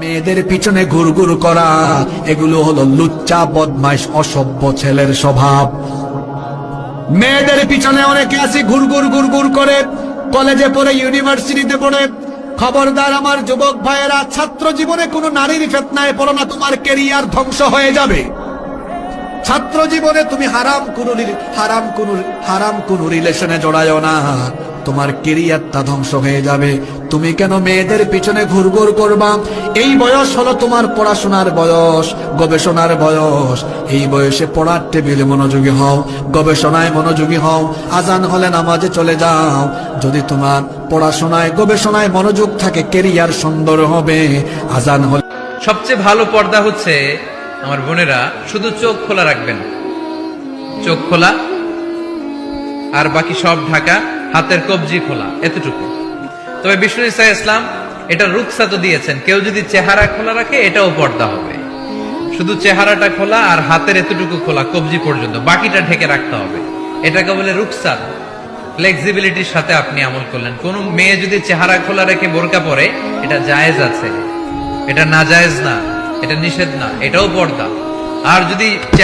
মেয়েদের পিছনে ঘুরঘুর করা, এগুলো হলো লুচ্চা, বদমাইশ, অসভ্য ছেলের স্বভাব। মেয়েদের পিছনে অনেকে আছে ঘুরঘুর ঘুরঘুর করে, কলেজে পড়ে, ইউনিভার্সিটিতে পড়ে। খবরদার আমার যুবক ভাইয়েরা, ছাত্র জীবনে কোনো নারীর ফেতনায় পড়ো না, তোমার কেরিয়ার ধ্বংস হয়ে যাবে। ছাত্র জীবনে তুমি হারাম কোন হারাম কোন হারাম কোন রিলেশনে জড়ায় না। তোমার কেরিয়ারটা ধ্বংস হয়ে যাবে। তুমি কেন মেয়েদের পিছনে ঘুরঘুর করবা? এই বয়স হলো তোমার পড়াশোনার বয়স, গবেষণার বয়স। এই বয়সে পড়ার টেবিলে মনোযোগী হও, গবেষণায় মনোযোগী হও, আজান হলে নামাজে চলে যাও। যদি তোমার পড়াশোনায়, গবেষণায় মনোযোগ থাকে, কেরিয়ার সুন্দর হবে। আজান হলে সবচেয়ে ভালো পর্দা হচ্ছে আমার বোনেরা, শুধু চোখ খোলা রাখবেন। চোখ খোলা, আর বাকি সব ঢাকা, হাতের কবজি খোলা, এতটুকু। তবে বিষ্ণু ইসা ইসলাম এটা রুকসা তো দিয়েছেন। কেউ যদি চেহারা খোলা রাখে, এটাও পর্দা হবে। শুধু চেহারাটা খোলা আর হাতের এতটুকু খোলা, কবজি পর্যন্ত। বাকিটা ঢেকে রাখতে হবে। এটাকে বলে রুকসাত ফ্লেক্সিবিলিটির সাথে আপনি আমল করলেন। কোন মেয়ে যদি চেহারা খোলা রেখে বোরকা পরে, এটা জায়েজ আছে। এটা না জায়েজ না, এটা নিষেধ না, এটাও পর্দা। আর যদি চেহারা